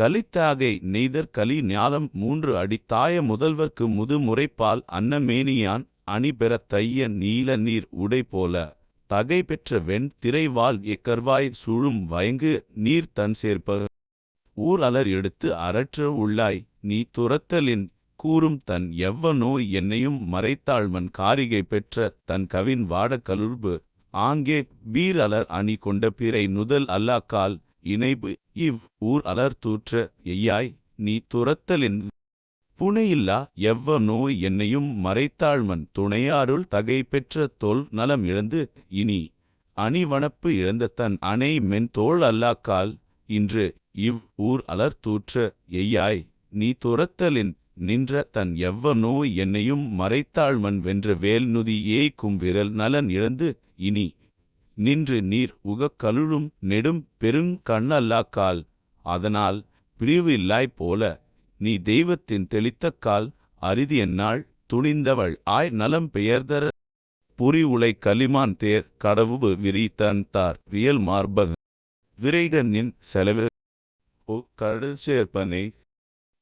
கலித்தாகை நெய்தற் கலி ஞாலம் மூன்று அடி தாய முதல்வர்க்கு முது முறைப்பால் அன்னமேனியான் அணி பெறத் தைய நீல நீர் உடை போல தகை பெற்ற வெண் திரைவால் எக்கர்வாய் சூழும் வயங்கு நீர் தன் சேர்ப்ப ஊர் அலர் எடுத்து அரற்ற உள்ளாய் நீ துரத்தலின் கூறும் தன் எவ்வ நோய் என்னையும் மறைத்தாழ்மன் காரிகை பெற்ற தன் கவின் வாட கலுர்பு ஆங்கே பீர் அலர் அணி கொண்ட பிறை நுதல் அல்லாக்கால் இணைபு இவ் ஊர் அலர் தூற்ற எய்யாய் நீ துரத்தலின் புனையில்லா எவ்வ நோய் என்னையும் மறைத்தாழ்மன் துணையாருள் தகை பெற்ற தொல் நலம் இழந்து இனி அணிவனப்பு இழந்த தன் அணை மென்தோள் அல்லாக்கால் இன்று இவ் ஊர் அலர் தூற்ற எய்யாய் நீ துரத்தலின் நின்ற தன் எவ்வ நோய் என்னையும் மறைத்தாழ்மன் வென்ற வேல் நுதி ஏய்க்கும் விரல் நலன் இழந்து இனி நின்று நீர் உகக் கலுழும் நெடும் பெருங் கண்ணல்லாக்கால் அதனால் பிரிவு இல்லாய் போல நீ தெய்வத்தின் தெளித்தக்கால் அரிதி என்னாள் துணிந்தவள் ஆய் நலம் பெயர்தர புரி உலை கலிமான் தேர் கடவுபு விரி தன் தார் வியல் மார்பக விரைகனின் செலவு ஓ கடற்சேர்ப்பனை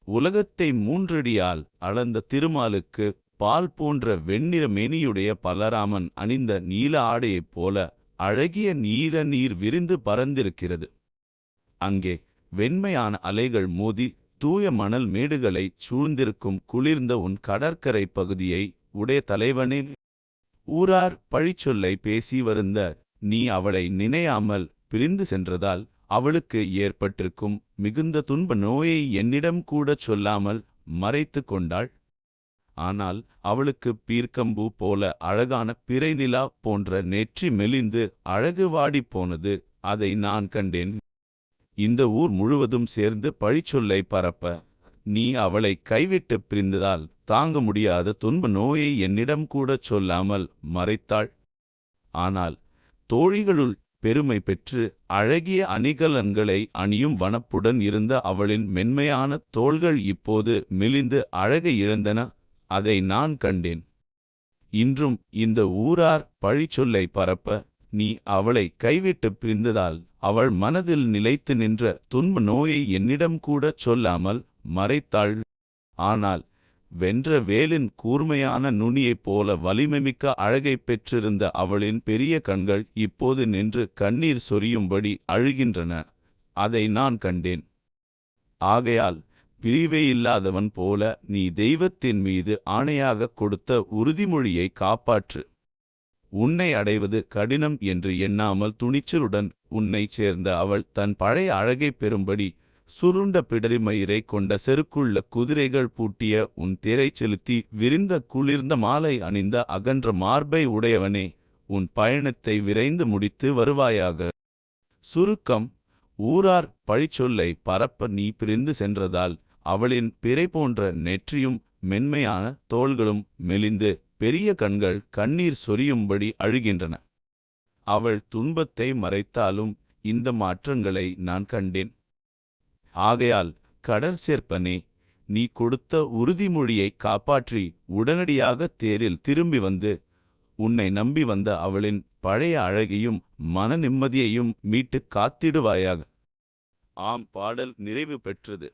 உலகத்தை மூன்றடியால் அளந்த திருமாலுக்கு பால் போன்ற வெண்ணிற மேனியுடைய பலராமன் அணிந்த நீல ஆடையைப் போல அழகிய நீல நீர் விரிந்து பறந்திருக்கிறது. அங்கே வெண்மையான அலைகள் மோதி தூய மணல் மேடுகளைச் சூழ்ந்திருக்கும் குளிர்ந்த உன் கடற்கரை பகுதியை உடைய தலைவனே ஊரார் பழிச்சொல்லை பேசி வருந்த நீ அவளை நினையாமல் பிரிந்து சென்றதால் அவளுக்கு ஏற்பட்டிருக்கும் மிகுந்த துன்ப நோயை என்னிடம் கூடச் சொல்லாமல் மறைத்து கொண்டாள். ஆனால் அவளுக்கு பீர்க்கம்பூ போல அழகான பிறைநிலா போன்ற நெற்றி மெலிந்து அழகு வாடிப் போனது. அதை நான் கண்டேன். இந்த ஊர் முழுவதும் சேர்ந்து பழிச்சொல்லை பரப்ப. நீ அவளை கைவிட்டு பிரிந்ததால் தாங்க முடியாத துன்ப நோயை என்னிடம் கூடச் சொல்லாமல் மறைத்தாள். ஆனால் தோழிகளுள் பெருமை பெற்று அழகிய அணிகலன்களை அணியும் வனப்புடன் இருந்த அவளின் மென்மையான தோள்கள் இப்போது மெலிந்து அழகை இழந்தன. அதை நான் கண்டேன். இன்றும் இந்த ஊரார் பழிச்சொல்லை பரப்ப நீ அவளை கைவிட்டு பிரிந்ததால் அவள் மனதில் நிலைத்து நின்ற துன்ப நோயை என்னிடம் கூட சொல்லாமல் மறைத்தாள். ஆனால் வென்ற வேலின் கூர்மையான நுனியைப் போல வலிமைமிக்க அழகைப் பெற்றிருந்த அவளின் பெரிய கண்கள் இப்போது நின்று கண்ணீர் சொரியும்படி அழுகின்றன. அதை நான் கண்டேன். ஆகையால் பிரிவே இல்லாதவன் போல நீ தெய்வத்தின் மீது ஆணையாகக் கொடுத்த உறுதிமொழியை காப்பாற்று. உன்னை அடைவது கடினம் என்று எண்ணாமல் துணிச்சலுடன் உன்னைச் சேர்ந்த அவள் தன் பழைய அழகைப் பெறும்படி சுருண்ட பிடரிமயிரை கொண்ட செருக்குள்ள குதிரைகள் பூட்டிய உன் திரை செலுத்தி விரிந்த குளிர்ந்த மாலை அணிந்த அகன்ற மார்பை உடையவனே உன் பயணத்தை விரைந்து முடித்து வருவாயாக. சுருக்கம் ஊரார் பழிச்சொல்லை பரப்ப நீ பிரிந்து சென்றதால் அவளின் பிறை போன்ற நெற்றியும் மென்மையான தோள்களும் மெலிந்து பெரிய கண்கள் கண்ணீர் சொரியும்படி அழுகின்றன. அவள் துன்பத்தை மறைத்தாலும் இந்த மாற்றங்களை நான் கண்டேன். ஆகையால் கடற்சேர்ப்பனே நீ கொடுத்த உறுதிமொழியை காப்பாற்றி உடனடியாக தேரில் திரும்பி வந்து உன்னை நம்பி வந்த அவளின் பழைய அழகையும் மன நிம்மதியையும் மீட்டுக் காத்திடுவாயாக. ஆம் பாடல் நிறைவு பெற்றது.